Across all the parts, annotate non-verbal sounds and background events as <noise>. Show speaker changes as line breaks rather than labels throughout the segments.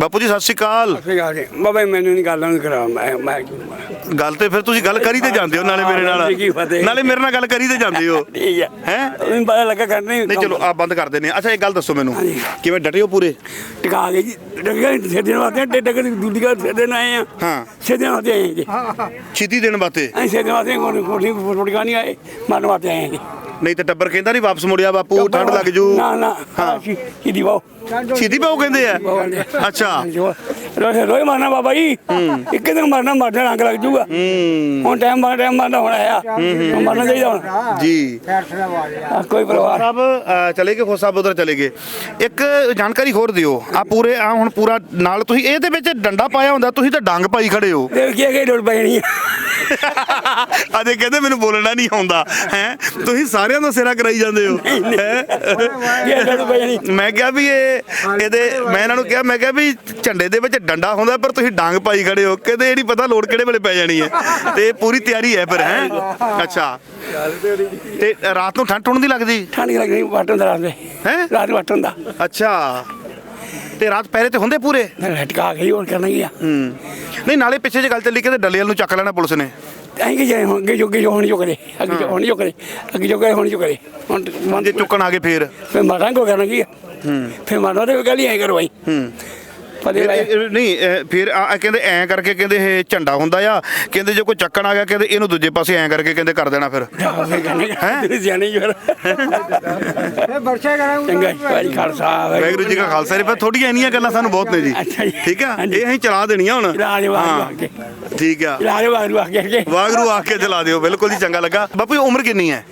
ਬਾਪੂ ਜੀ ਸਤਿ ਸ਼੍ਰੀ ਅਕਾਲ।
ਸਹੀ ਗੱਲ ਹੈ ਬਾਬਾ ਜੀ, ਮੈਨੂੰ ਨਹੀਂ ਗੱਲ ਨਹੀਂ ਕਰਾ ਮੈਂ ਮੈਂ
ਗੱਲ ਤੇ ਫਿਰ ਤੁਸੀਂ ਗੱਲ ਕਰੀ ਤੇ ਜਾਂਦੇ ਹੋ ਨਾਲੇ ਮੇਰੇ ਨਾਲ।
ਜੀ ਕੀ ਫਤਿਹ।
ਨਾਲੇ ਮੇਰੇ ਨਾਲ ਗੱਲ ਕਰੀ ਤੇ ਜਾਂਦੇ ਹੋ। <laughs>
ਠੀਕ ਹੈ
ਹੈਂ?
ਮੈਨੂੰ ਪਤਾ ਲੱਗਾ ਕਰਨੀ
ਨਹੀਂ ਚਲੋ ਆ ਬੰਦ ਕਰ ਦਿੰਦੇ ਆ ਅੱਛਾ ਇੱਕ ਗੱਲ ਦੱਸੋ ਮੈਨੂੰ।
ਹਾਂਜੀ।
ਕਿਵੇਂ ਡਟੇ ਹੋ ਪੂਰੇ?
ਟਿਕਾ ਕੇ ਜੀ ਡੱਗੇ ਸੇਦਨ ਵਾਸਤੇ ਟੇ ਡੱਗੇ ਦੂਜੀ ਗੱਲ ਸੇਦਨ ਆਏ ਆ।
ਹਾਂ।
ਸੇਦਨ ਵਾਸਤੇ ਆਏ ਜੀ।
ਛਿੱਤੀ ਦੇਣ ਵਾਸਤੇ?
ਅਸੀਂ ਸੇਦਨ ਵਾਸਤੇ ਕੋਈ ਕੋਈ ਫੋਟੋ ਨਹੀਂ ਆਏ ਮਰਨ ਵਾਸਤੇ ਆਏ ਜੀ।
ਨਹੀਂ ਤੇ ਟੱਬਰ ਕਹਿੰਦਾ ਨਹੀਂ ਵਾਪਸ ਮੁੜਿਆ ਬਾਪੂ ਠੰਡ ਲੱਗ ਜੂ।
ਨਾ ਨਾ
ਹਾਂ।
ਕਿਦੀ ਬਾਓ
ਛਿੱਤੀ ਪਾਉ ਕਹਿੰਦੇ ਆ? ਅੱਛਾ।
ਰੋਏ ਰੋਏ ਮਾਰਨਾ ਬਾਬਾ ਜੀ। ਇੱਕ ਦਿਨ ਮਰਨਾ ਮਰਨਾ ਰੰਗ ਲੱਗ ਜੂਗਾ
ਹੂੰ।
ਹੁਣ ਟਾਈਮ ਮਾਰ ਟਾਈਮ ਮਾਰਨਾ ਹੁਣ ਆਇਆ ਹੁਣ ਮਰਨਾ ਚਾਹੀਦਾ ਹੁਣ।
ਜੀ।
ਆਹ, ਕੋਈ ਪਰਵਾਹ
ਸਾਹਿਬ ਅ, ਚਲੇ ਗਏ ਖੋ ਸਾਹਿਬ ਉਧਰ ਚਲੇ ਗਏ। ਇੱਕ ਜਾਣਕਾਰੀ ਹੋਰ ਦਿਓ। ਆ ਪੂਰੇ ਆ ਹੁਣ ਪੂਰਾ ਨਾਲ ਤੁਸੀਂ ਇਹਦੇ ਵਿੱਚ ਡੰਡਾ ਪਾਇਆ ਹੁੰਦਾ ਤੁਸੀਂ ਤਾਂ ਡੰਗ ਪਾਈ ਖੜੇ ਹੋ।
ਦੇਖ ਕੀ ਕਿ ਡੋਲ ਪੈਣੀ <laughs>
ਅਜੇ ਕਹਿੰਦੇ ਮੈਨੂੰ ਬੋਲਣਾ ਨਹੀਂ ਆਉਂਦਾ ਹੈ? ਤੁਸੀਂ ਸਾਰਿਆਂ ਦਾ ਸਿਰਾ ਕਰਾਈ ਜਾਂਦੇ ਹੋ ਹੈਂ?
ਇਹ ਡੋਲ ਪੈਣੀ।
ਮੈਂ ਕਿਹਾ ਵੀ ਇਹ ਇਹਦੇ ਮੈਂ ਇਹਨਾਂ ਨੂੰ ਕਿਹਾ ਮੈਂ ਕਿਹਾ ਵੀ ਝੰਡੇ ਦੇ ਵਿੱਚ ਡੰਡਾ ਹੁੰਦਾ ਪਰ ਤੁਸੀਂ ਡਾਂਗ ਪਾਈ ਖੜੇ ਹੋ। ਕਹਿੰਦੇ ਇਹ ਨਹੀਂ ਪਤਾ ਲੋੜ ਕਿਹੜੇ ਵੇਲੇ ਪੈ ਜਾਣੀ ਹੈ। ਤੇ ਪੂਰੀ ਤਿਆਰੀ ਹੈ ਫਿਰ ਹੈ? ਅੱਛਾ। ਤੇ ਰਾਤ ਨੂੰ ਠੰਡ ਠੁੰਡ ਦੀ ਲੱਗਦੀ?
ਠੰਡ ਲੱਗਣੀ ਵਾਟਣ ਦਾ ਰਾਤ ਦੇ।
ਹੈਂ?
ਰਾਤ ਵਾਟਣ ਦਾ
ਅੱਛਾ। ਤੇ ਰਾਤ ਪਹਿਰੇ ਤੇ ਹੁੰਦੇ ਪੂਰੇ?
ਹਟਕਾ ਕੇ ਹੋਰ ਕਰਨਾ ਕੀ ਆ।
ਹੂੰ। ਨਹੀਂ ਨਾਲੇ ਪਿੱਛੇ ਜੇ ਗੱਲ ਚੱਲੀ ਕਿ ਡੱਲੇਲ ਨੂੰ ਚੱਕ ਲੈਣਾ ਪੁਲਿਸ ਨੇ।
ਐਂ ਕਿ ਜਾਏ ਹੁਣ ਅੱਗੇ ਜੋਗੇ ਜੋ ਹੁਣ ਜੋ ਕਰੇ ਅੱਗੇ ਜੋ ਹੁਣ ਜੋ ਕਰੇ ਅੱਗੇ ਜੋ ਕਰੇ ਹੁਣ ਜੋ ਕਰੇ ਹੁਣ ਮਨ
ਜੇ ਚੁੱਕਣ ਆ ਗਏ ਫੇਰ।
ਫਿਰ ਮਾਰਾਂ ਕੋ ਕਰਨਾ ਕੀ ਆ? ਫਿਰ ਮਾਰਨਾ ਤੇ ਗੱਲ ਹੀ ਐ ਕਰਵਾਈ
ਹੂੰ। ਇਹ-
ਲਾਇਆ
ਇਹ- ਨਹੀਂ ਇਹ ਫਿਰ ਆ ਆ ਕਹਿੰਦੇ ਐਂ ਕਰਕੇ ਕਹਿੰਦੇ ਇਹ ਝੰਡਾ ਹੁੰਦਾ ਆ। ਕਹਿੰਦੇ ਜੇ ਕੋਈ ਚੱਕਣ ਆ ਗਿਆ ਕਹਿੰਦੇ ਇਹਨੂੰ ਦੂਜੇ ਪਾਸੇ ਐਂ ਕਰਕੇ ਕਹਿੰਦੇ ਕਰ ਦੇਣਾ ਫਿਰ।
ਹੈ? ਸਿਆਣੇ ਜਰ
ਵਰਸ਼ਾ ਕਰਾਂਗੇ
ਚੰਗਾ ਜੀ, ਭਾਈ ਖਾਲਸਾ
ਵਾਹਿਗੁਰੂ ਜੀ ਕਾ ਖਾਲਸਾ ਰੇ ਪਰ ਥੋੜੀਆਂ ਇੰਨੀਆਂ ਗੱਲਾਂ ਸਾਨੂੰ ਬਹੁਤ ਨੇ ਜੀ।
ਅੱਛਾ ਜੀ।
ਠੀਕ ਆ?
ਹਾਂਜੀ।
ਇਹ ਅਸੀਂ ਚਲਾ ਦੇਣੀਆਂ ਹੁਣ।
ਆ
ਠੀਕ ਆ।
ਵਾਂਗ ਆ ਕੇ
ਵਾਹਿਗੁਰੂ ਆ ਕੇ ਚਲਾ ਦਿਓ ਬਿਲਕੁਲ ਜੀ ਚੰਗਾ ਲੱਗਾ। ਬਾਪੂ ਜੀ, ਉਮਰ ਕਿੰਨੀ ਹੈ?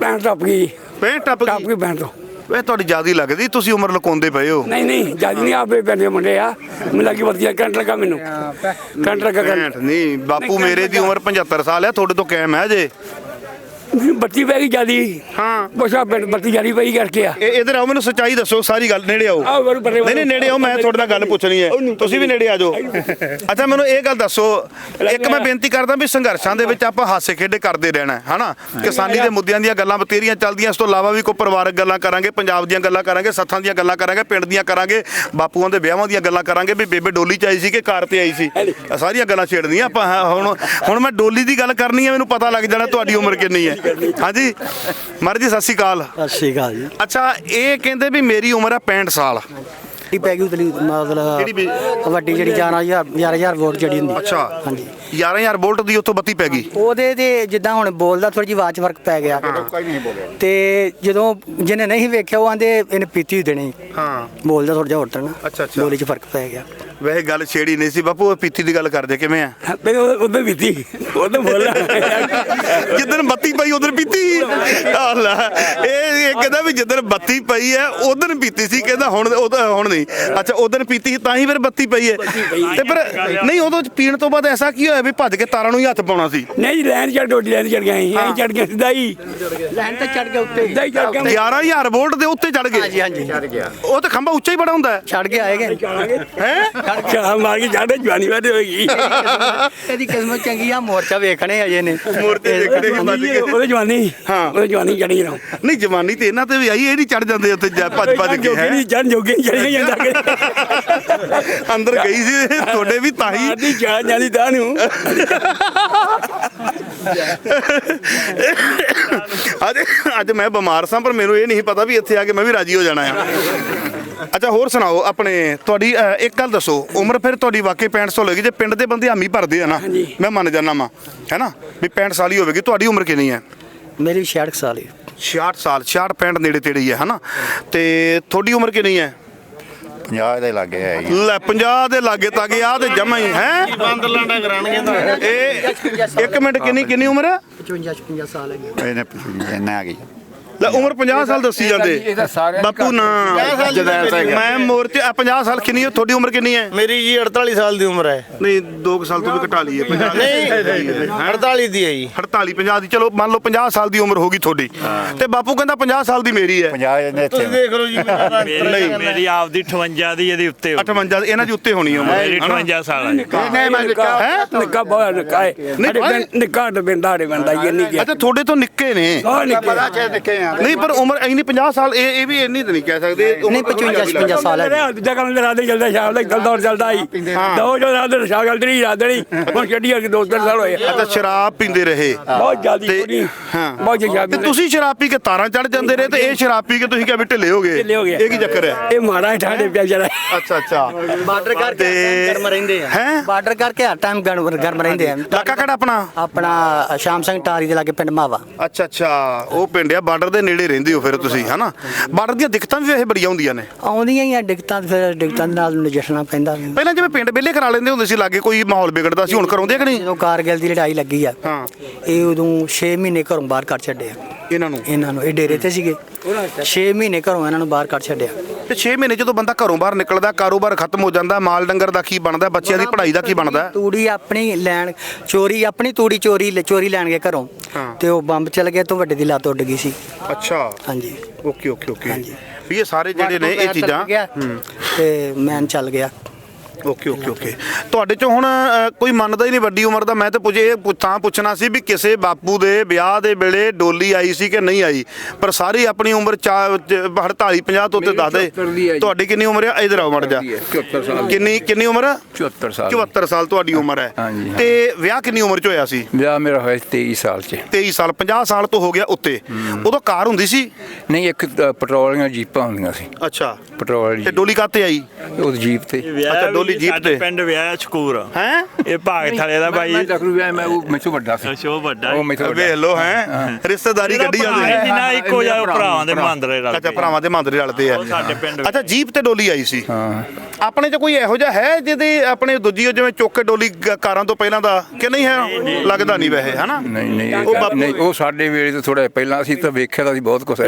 ਪੈਂਟ ਟੱਪ ਗਈ।
65 ਟੱਪ
ਟੱਪ
ਗਈ
ਗਈ ਪੈਂਟ ਤੋਂ
ਵੇ ਤੁਹਾਡੀ ਜਿਆਦੀ ਲੱਗਦੀ ਤੁਸੀਂ ਉਮਰ ਲੁਕਾਉਂਦੇ ਪਏ ਹੋ।
ਨਹੀਂ ਨਹੀਂ ਜੱਜ ਨਹੀਂ ਆਪੇ ਪੈਂਦੇ ਮੁੰਡੇ ਆ। ਮੈਨੂੰ ਲੱਗੀ ਵਧੀਆ ਕਰੰਟ ਲੱਗਾ ਮੈਨੂੰ। ਕਰੰਟ ਲੱਗਾ ਕਰੰਟ
65 ਨਹੀਂ ਬਾਪੂ ਮੇਰੇ ਦੀ ਉਮਰ 75 ਸਾਲ ਹੈ ਤੁਹਾਡੇ ਤੋਂ ਕੈਮ ਹੈ ਜੇ।
ਬੱਤੀ ਪੈ ਗਈ ਜਿਆਦੀ।
ਹਾਂ।
ਬਸਾ ਪਿੰਡ ਬੱਤੀ ਜਿਆਦੀ ਪਈ ਕਰਕੇ ਆ।
ਇਹ ਇਧਰ ਆਓ ਮੈਨੂੰ ਸੱਚਾਈ ਦੱਸੋ ਸਾਰੀ ਗੱਲ ਨੇੜੇ ਆਓ। ਨਹੀਂ ਨਹੀਂ ਨੇੜੇ ਆਓ ਮੈਂ ਤੁਹਾਡੇ ਨਾਲ ਗੱਲ ਪੁੱਛਣੀ ਹੈ। ਤੁਸੀਂ ਵੀ ਨੇੜੇ ਆ ਜਾਓ। ਅੱਛਾ ਮੈਨੂੰ ਇਹ ਗੱਲ ਦੱਸੋ ਇੱਕ ਮੈਂ ਬੇਨਤੀ ਕਰਦਾ ਵੀ ਸੰਘਰਸ਼ਾਂ ਦੇ ਵਿੱਚ ਆਪਾਂ ਹਾਸੇ ਖੇਡੇ ਕਰਦੇ ਰਹਿਣਾ ਹੈ, ਹਨਾ? ਕਿਸਾਨੀ ਦੇ ਮੁੱਦਿਆਂ ਦੀਆਂ ਗੱਲਾਂ ਬਤੇਰੀਆਂ ਚੱਲਦੀਆਂ ਇਸ ਤੋਂ ਇਲਾਵਾ ਵੀ ਕੋਈ ਪਰਿਵਾਰਕ ਗੱਲਾਂ ਕਰਾਂਗੇ ਪੰਜਾਬ ਦੀਆਂ ਗੱਲਾਂ ਕਰਾਂਗੇ ਸੱਥਾਂ ਦੀਆਂ ਗੱਲਾਂ ਕਰਾਂਗੇ ਪਿੰਡ ਦੀਆਂ ਕਰਾਂਗੇ ਬਾਪੂਆਂ ਦੇ ਵਿਆਹਾਂ ਦੀਆਂ ਗੱਲਾਂ ਕਰਾਂਗੇ ਵੀ ਬੇਬੇ ਡੋਲੀ ਚ ਆਈ ਸੀ ਕਿ ਕਾਰ ਤੇ ਆਈ ਸੀ? ਸਾਰੀਆਂ ਗੱਲਾਂ ਛੇੜਨੀਆਂ ਆਪਾਂ ਹੁਣ ਹੁਣ ਮੈਂ ਡੋਲੀ ਦੀ ਗੱਲ ਕਰਨੀ ਹੈ ਮੈਨੂੰ ਪਤਾ ਲੱਗ ਜਾਣਾ ਤੁਹਾਡੀ ਉਮਰ ਕਿੰਨੀ ਹੈ। ਹਾਂਜੀ। ਮਰ ਜੀ ਸਤਿ ਸ਼੍ਰੀ ਅਕਾਲ।
ਸਤਿ ਸ਼੍ਰੀ ਅਕਾਲ ਜੀ।
ਅੱਛਾ ਇਹ ਕਹਿੰਦੇ ਵੀ ਮੇਰੀ ਉਮਰ ਹੈ 65 ਸਾਲ।
ਇਹ ਪੈ ਗਈ ਉਤਲੀ ਮਤਲਬ? ਵੱਡੀ ਜਿਹੜੀ 11000 11000 ਵੋਟ ਜਿਹੜੀ ਹੁੰਦੀ।
ਅੱਛਾ।
ਹਾਂਜੀ।
11000 ਵੋਲਟ ਦੀ ਉੱਥੋਂ ਬੱਤੀ ਪੈ ਗਈ।
ਉਹਦੇ ਤੇ ਜਿੱਦਾਂ ਹੁਣ ਬੋਲਦਾ ਥੋੜੀ ਜਿਹੀ ਆਵਾਜ਼ 'ਚ ਫ਼ਰਕ ਪੈ ਗਿਆ। ਤੇ ਜਦੋਂ ਜਿਹਨੇ ਨਹੀਂ ਵੇਖਿਆ ਉਹ ਆਂਦੇ ਇਹਨੇ ਪੀਤੀ ਦੇਣੀ।
ਹਾਂ।
ਬੋਲਦਾ ਥੋੜਾ ਜਿਹਾ ਹੋਰ
ਅੱਛਾ, ਅੱਛਾ।
ਬੋਲੀ 'ਚ ਫ਼ਰਕ ਪੈ ਗਿਆ।
ਵੈਸੇ ਗੱਲ ਛੇੜੀ ਨਹੀਂ ਸੀ ਬਾਪੂ ਉਹ ਪੀਤੀ ਦੀ ਗੱਲ ਕਰਦੇ ਕਿਵੇਂ ਆ?
ਪਹਿਲੇ ਉਧਰ ਬੀਤੀ ਉਧਰ ਬੋਲਣਾ
ਜਿੱਦਣ ਬੱਤੀ ਪਈ ਉਧਰ ਪੀਤੀ। ਆਹ ਲੈ ਇਹ ਇਹ ਕਹਿੰਦਾ ਵੀ ਜਿੱਦਣ ਬੱਤੀ ਪਈ ਹੈ ਉਦੋਂ ਪੀਤੀ ਸੀ ਕਹਿੰਦਾ ਹੁਣ ਉਹ ਤਾਂ ਹੁਣ ਨਹੀਂ। ਅੱਛਾ ਉਦੋਂ ਪੀਤੀ ਸੀ ਤਾਂ ਹੀ ਫਿਰ ਬੱਤੀ ਪਈ ਹੈ। ਤੇ ਫਿਰ ਨਹੀਂ ਉਦੋਂ ਪੀਣ ਤੋਂ ਬਾਅਦ ਐਸਾ ਕੀ ਹੋਇਆ ਵੀ ਭੱਜ ਕੇ ਤਾਰਾਂ ਨੂੰ ਹੀ ਹੱਥ ਪਾਉਣਾ ਸੀ?
ਨਹੀਂ ਜੀ ਲੈਣ ਚੜ ਡੋਡੀ ਲੈਣ ਚੜ ਗਏ ਐਂ ਚੜ ਗਿਆ ਸਿੱਧਾ ਹੀ।
ਲਾਈਨ ਤੇ ਚੜ ਗਿਆ ਉੱਤੇ।
ਸਿੱਧਾ ਹੀ ਚੜ ਗਿਆ
11000 ਵੋਲਟ ਦੇ ਉੱਤੇ ਚੜ
ਹਾਂਜੀ
ਗਏ
ਹਾਂਜੀ
ਉਹ ਤਾਂ ਖੰਭਾ ਉੱਚਾ ਹੀ ਬੜਾ ਹੁੰਦਾ ਹੈ।
ਛੜ ਕੇ ਆਏਗੇ
ਹੈ?
ਚਾਹ ਮਾਰ ਕੇ ਜਾਂਦੇ ਜਵਾਨੀ ਵਾਦੇ ਹੋਏਗੀ।
ਇਹਦੀ ਕਿਸਮਤ ਚੰਗੀ ਆ ਮੋਰਚਾ ਵੇਖਣੇ ਅਜੇ ਨੇ।
ਮੂਰਤੀ ਦੇਖਣੇ ਹੀ ਬੱਜ ਗਏ
ਉਹਦੇ ਜਵਾਨੀ।
ਹਾਂ।
ਉਹਦੇ ਜਵਾਨੀ ਚੜੀ ਰਹਾ।
ਨਹੀਂ ਜਵਾਨੀ ਤੇ ਇਹਨਾਂ ਤੇ ਵੀ ਆਈ ਇਹ ਨਹੀਂ ਚੜ ਜਾਂਦੇ ਉੱਥੇ ਜਾ- ਭੱਜ ਭੱਜ ਕੇ ਹੈ।
ਨਹੀਂ ਚੜ ਜੋਗੇ ਚੜੀ ਜਾਂਦਾ ਕਿ
ਅੰਦਰ ਗਈ ਸੀ ਤੁਹਾਡੇ ਵੀ ਤਾਂ ਹੀ।
ਆਦੀ ਚਾਹ ਜਾਂਦੀ ਤਾਂ ਨੂੰ।
ਅੱਜ ਅੱਜ ਮੈਂ ਬਿਮਾਰ ਸਾਂ ਪਰ ਮੈਨੂੰ ਇਹ ਨਹੀਂ ਪਤਾ ਵੀ ਇੱਥੇ ਆ ਕੇ ਮੈਂ ਵੀ ਰਾਜੀ ਹੋ ਜਾਣਾ ਆ। ਅੱਛਾ ਹੋਰ ਸੁਣਾਓ ਆਪਣੇ ਤੁਹਾਡੀ ਅ, ਇੱਕ ਗੱਲ ਦੱਸੋ ਉਮਰ ਫਿਰ ਤੁਹਾਡੀ ਵਾਕਈ 65 ਸਾਲ ਹੋਏਗੀ ਜੇ ਪਿੰਡ ਦੇ ਬੰਦੇ ਹਾਮੀ ਭਰਦੇ ਆ ਨਾ
ਹਾਂਜੀ।
ਮੈਂ ਮੰਨ ਜਾਣਾ ਮਾ ਹੈ ਨਾ ਵੀ 65 ਸਾਲ ਹੀ ਹੋਵੇਗੀ ਤੁਹਾਡੀ ਉਮਰ ਕਿੰਨੀ ਹੈ?
ਮੇਰੀ 66 ਸਾਲ ਹੀ।
66 ਸਾਲ 66 65 ਨੇੜੇ ਤੇੜੇ ਹੀ ਹੈ ਹਨਾ? ਤੇ ਤੁਹਾਡੀ ਉਮਰ ਕਿੰਨੀ ਹੈ?
50 ਦੇ ਲੱਗੇ ਹੈ ਜੀ।
ਲੈ 50 ਦੇ ਲਾਗੇ ਤੱਕ ਆ ਤੇ ਜਮਾ ਹੀ ਹੈ?
ਬੰਦ ਲਾਂਡਾ ਕਰਾਣਗੇ ਤਾਂ
ਇਹ ਇੱਕ ਮਿੰਟ ਕਿੰਨੀ ਕਿੰਨੀ ਉਮਰ ਹੈ?
55 56 ਸਾਲ ਹੈਗੀ
ਇਹਨੇ ਇੰਨਾ ਆ ਗਈ।
ਲੈ ਉਮਰ 50 ਸਾਲ ਦੱਸੀ ਜਾਂਦੇ। ਬਾਪੂ ਨਾ
ਜਦੈਲ ਸਿੰਘ
ਮੈਂ ਮੋਰਚੇ ਆ 50 ਸਾਲ ਕਿੰਨੀ ਹੈ? ਤੁਹਾਡੀ ਉਮਰ ਕਿੰਨੀ ਹੈ?
ਮੇਰੀ ਜੀ 48 ਸਾਲ ਦੀ ਉਮਰ ਹੈ।
ਨਹੀਂ 2 ਸਾਲ ਤੋਂ ਵੀ ਘਟਾ ਲਈਏ 50
ਨਹੀਂ 48 ਦੀ ਹੈ ਜੀ।
48 50 ਦੀ। ਚਲੋ ਮੰਨ ਲਓ 50 ਸਾਲ ਦੀ ਉਮਰ ਹੋਗੀ ਤੁਹਾਡੀ। ਤੇ ਬਾਪੂ ਕਹਿੰਦਾ 50 ਸਾਲ ਦੀ ਮੇਰੀ ਹੈ।
50 ਇਹਨੇ ਇੱਥੇ।
ਦੇਖ ਲਓ ਜੀ ਮੇਰਾ
ਨਹੀਂ।
ਮੇਰੀ ਆਪਦੀ 58 ਦੀ ਇਹਦੇ ਉੱਤੇ ਹੋ
58 ਇਹਨਾਂ ਦੀ ਉੱਤੇ ਹੋਣੀ ਹੈ ਉਮਰ।
ਮੇਰੀ 58 ਸਾਲ ਹੈ
ਨਹੀਂ ਮੈਂ ਨਿੱਕਾ ਨਿੱਕਾ ਬਹੁਤ ਨਿੱਕਾ ਹੈ। ਪਿੰਡ- ਨਿੱਕਾ ਪਿੰਡ ਆੜੇ ਬੰਦਾ ਇਹ ਨਹੀਂ ਗਿਆ
ਅੱਛਾ ਤੁਹਾਡੇ ਤੋਂ ਨਿੱਕੇ ਨੇ।
ਉਹ ਨਿੱਕੇ
ਨਿੱਕੇ ਆ।
ਨਹੀਂ ਪਰ ਉਮਰ ਇੰਨੀ 50 ਸਾਲ ਇਹ ਇਹ ਵੀ ਇੰਨੀ ਤਾਂ ਨਹੀਂ ਕਹਿ ਸਕਦੇ।
ਨਹੀਂ 55 56 ਸਾਲ। ਹੈ।
ਦੂਜਾ ਕੰਮ ਤੇ ਰਾਤ ਚੱਲਦਾ ਸ਼ਾਮ ਦਾ ਚੱਲਦਾ ਹੋਰ ਚੱਲਦਾ ਹੀ। ਦੋ ਜੋ ਰਾਤ ਦੇ ਸ਼ਾਮ ਚੱਲਦੀ ਰਹੀ ਰਾਤ ਨਹੀਂ। ਹੁਣ ਛੱਡੀ ਆ ਕਿ ਦੋ ਤਿੰਨ ਸਾਲ ਹੋਏ
ਅੱਛਾ ਸ਼ਰਾਬ ਪੀਂਦੇ ਰਹੇ।
ਬਹੁਤ ਜ਼ਿਆਦੀ
ਹਾਂ।
ਬਹੁਤ ਜ਼ਿਆਦਾ
ਤੇ ਤੁਸੀਂ ਸ਼ਰਾਬ ਪੀ ਕੇ ਤਾਰਾਂ ਚੜ ਜਾਂਦੇ ਰਹੇ ਤੇ ਇਹ ਸ਼ਰਾਬ ਪੀ ਕੇ ਤੁਸੀਂ ਕਿਹਾ ਵੀ ਢਿੱਲੇ ਹੋ ਗਏ।
ਢਿੱਲੇ ਹੋ ਗਏ।
ਇਹ ਕੀ ਚੱਕਰ ਹੈ?
ਇਹ ਮਾਰਾ ਠਾੜੇ ਪਿਆ ਜਰਾ।
ਅੱਛਾ ਅੱਛਾ।
ਬਾਰਡਰ ਕਰਕੇ ਗਰਮ ਰਹਿੰਦੇ ਆ।
ਹੈਂ?
ਬਾਰਡਰ ਕਰਕੇ ਹਰ ਟਾਈਮ ਗਰਮ ਗਰਮ ਰਹਿੰਦੇ ਆ।
ਇਲਾਕਾ ਕਿਹੜਾ ਆਪਣਾ?
ਆਪਣਾ ਸ਼ਾਮ ਸਿੰਘ ਟਾਰੀ ਦੇ ਲਾਗੇ ਪਿੰਡ ਮਾਵਾ।
ਅੱਛਾ ਅੱਛਾ। ਉਹ ਪਿੰਡ ਆ ਬਾਰਡਰ ਦੇ ਨੇੜੇ ਰਹਿੰਦੇ ਹੋ ਫਿਰ ਤੁਸੀਂ ਹਨਾ? ਬਾਰਡਰ ਦੀਆਂ ਦਿੱਕਤਾਂ ਵੀ ਵੈਸੇ ਬੜੀਆਂ ਹੁੰਦੀਆਂ ਨੇ।
ਆਉਂਦੀਆਂ ਹੀ ਆ ਡਿਕਤਾਂ ਤੇ ਫਿਰ ਡਿਕਤਾਂ ਦੇ ਨਾਲ ਨਜਿੱਠਣਾ ਪੈਂਦਾ
ਪਹਿਲਾਂ ਜਿਵੇਂ ਪਿੰਡ ਵਿਹਲੇ ਕਰਾ ਲੈਂਦੇ ਹੁੰਦੇ ਸੀ ਲਾਗੇ ਕੋਈ ਮਾਹੌਲ ਵਿਗੜਦਾ ਸੀ ਹੁਣ ਕਰਾਉਂਦੇ ਕਿ ਨਹੀਂ?
ਜਦੋਂ ਕਾਰਗਿਲ ਦੀ ਲੜਾਈ ਲੱਗੀ ਆ
ਹਾਂ।
ਇਹ ਉਦੋਂ 6 ਮਹੀਨੇ ਘਰੋਂ ਬਾਹਰ ਕੱਢ ਛੱਡਿਆ।
ਇਹਨਾਂ ਨੂੰ?
ਇਹਨਾਂ ਨੂੰ ਇਹ ਡੇਰੇ ਤੇ ਸੀਗੇ। 6 ਮਹੀਨੇ ਘਰੋਂ ਇਹਨਾਂ ਨੂੰ ਬਾਹਰ ਕੱਢ ਛੱਡਿਆ।
ਤੇ 6 ਮਹੀਨੇ ਜਦੋਂ ਬੰਦਾ ਘਰੋਂ ਬਾਹਰ ਨਿਕਲਦਾ ਕਾਰੋਬਾਰ ਖਤਮ ਹੋ ਜਾਂਦਾ ਮਾਲ ਡੰਗਰ ਦਾ ਕੀ ਬਣਦਾ ਬੱਚਿਆਂ ਦੀ ਪੜ੍ਹਾਈ ਦਾ ਕੀ ਬਣਦਾ?
ਤੂੜੀ ਆਪਣੀ ਲੈਣ ਚੋਰੀ ਆਪਣੀ ਤੂੜੀ ਚੋਰੀ ਚੋਰੀ ਲੈਣ ਗਏ ਘਰੋਂ।
ਹਾਂ।
ਤੇ ਉਹ ਬੰਬ ਚੱਲ ਗਿਆ ਤੋਂ ਵੱਡੇ ਦੀ ਲੱਤ ਉੱਡ ਗਈ ਸੀ।
ਅੱਛਾ।
ਹਾਂਜੀ।
Okay okay okay.
ਹਾਂਜੀ।
ਵੀ ਇਹ ਸਾਰੇ ਜਿਹੜੇ ਨੇ ਇਹ ਚੀਜ਼ਾਂ?
ਤੇ ਮੈਨ ਚੱਲ ਗਿਆ।
ਓਕੇ ਓਕੇ ਓਕੇ ਤੁਹਾਡੇ ਚੋਂ ਹੁਣ ਅ, ਕੋਈ ਮੰਨਦਾ ਹੀ ਨਹੀਂ ਵੱਡੀ ਉਮਰ ਦਾ। ਮੈਂ ਤਾਂ ਪੁੱਛੇ ਤਾਂ ਪੁੱਛਣਾ ਸੀ ਵੀ ਕਿਸੇ ਬਾਪੂ ਦੇ ਵਿਆਹ ਦੇ ਵੇਲੇ ਡੋਲੀ ਆਈ ਸੀ ਕਿ ਨਹੀਂ ਆਈ? ਪਰ ਸਾਰੀ ਆਪਣੀ ਉਮਰ 48 50 ਤੋਂ ਉੱਤੇ ਦੱਸ ਦੇ ਤੁਹਾਡੀ ਕਿੰਨੀ ਉਮਰ ਹੈ ਇਧਰ ਆਓ ਮੜ ਜਾ
74 ਸਾਲ
ਕਿੰਨੀ ਕਿੰਨੀ ਉਮਰ
74 ਸਾਲ
74 ਸਾਲ ਤੁਹਾਡੀ ਉਮਰ ਹੈ।
ਹਾਂਜੀ, ਹਾਂ।
ਤੇ ਵਿਆਹ ਕਿੰਨੀ ਉਮਰ ਚ ਹੋਇਆ ਸੀ?
ਵਿਆਹ ਮੇਰਾ ਹੋਇਆ ਸੀ 23 ਸਾਲ 'ਚ।
23 ਸਾਲ 50 ਸਾਲ ਤੋਂ ਹੋ ਗਿਆ ਉੱਤੇ। ਉਦੋਂ ਕਾਰ ਹੁੰਦੀ ਸੀ?
ਨਹੀਂ ਇੱਕ ਅ, ਪੈਟਰੋਲ ਦੀਆਂ ਜੀਪਾਂ ਹੁੰਦੀਆਂ ਸੀ।
ਅੱਛਾ।
ਪੈਟਰੋਲ ਵਾਲੀ
ਤੇ ਡੋਲੀ ਕਾਤੇ ਆਈ?
ਜੀਪ। ਉਹ ਜੀਪ ਤੇ।
ਅੱਛਾ, ਡੋਲੀ ਜੀਪ ਤੇ।
ਪਿੰਡ ਵਿਆਹ ਸ਼ਕੂਰ
ਹੈ?
ਇਹ ਭਾਗ ਥਲੇ ਦਾ ਬਾਈ
ਮੈਂ ਤਕਰੂ ਵਿਆਹ ਮੈਂ ਉਹ ਮੈਥੋਂ ਵੱਡਾ ਸੀ।
ਸ਼ੋ ਵੱਡਾ
ਉਹ ਮੈਥੋਂ
ਵੇਖ ਲੋ ਹੈ? ਰਿਸ਼ਤੇਦਾਰੀ ਕੱਢੀ ਜਾਂਦੇ ਨੇ
ਜਿੰਨਾ ਇੱਕੋ ਜਿਹਾ ਭਰਾਵਾਂ ਦੇ ਮੰਦਰੇ ਰਲ
ਅੱਛਾ ਭਰਾਵਾਂ ਦੇ ਮੰਦਰੇ ਰਲਦੇ ਆ।
ਉਹ ਸਾਡੇ ਪਿੰਡ
ਅੱਛਾ ਜੀਪ ਤੇ ਡੋਲੀ ਆਈ ਸੀ?
ਹਾਂ।
ਆਪਣੇ ਚ ਕੋਈ ਇਹੋ ਜਿਹਾ ਹੈ ਜਿਹਦੇ ਆਪਣੇ ਦੂਜੀ ਉਹ ਜਿਵੇਂ ਚੁੱਕ ਕੇ ਡੋਲੀ ਗ- ਕਾਰਾਂ ਤੋਂ ਪਹਿਲਾਂ ਦਾ ਕਿ ਨਹੀਂ ਹੈ? ਲੱਗਦਾ ਨਹੀਂ ਵੈਸੇ ਹਨਾ?
ਨਹੀਂ ਨਹੀਂ
ਉਹ ਬਾਪੂ-
ਨਹੀਂ ਉਹ ਸਾਡੇ ਵੇਲੇ ਤੋਂ ਥੋੜਾ ਪਹਿਲਾਂ ਅਸੀਂ ਤਾਂ ਵੇਖਿਆ ਤਾਂ ਸੀ ਬਹੁਤ ਕੁਝ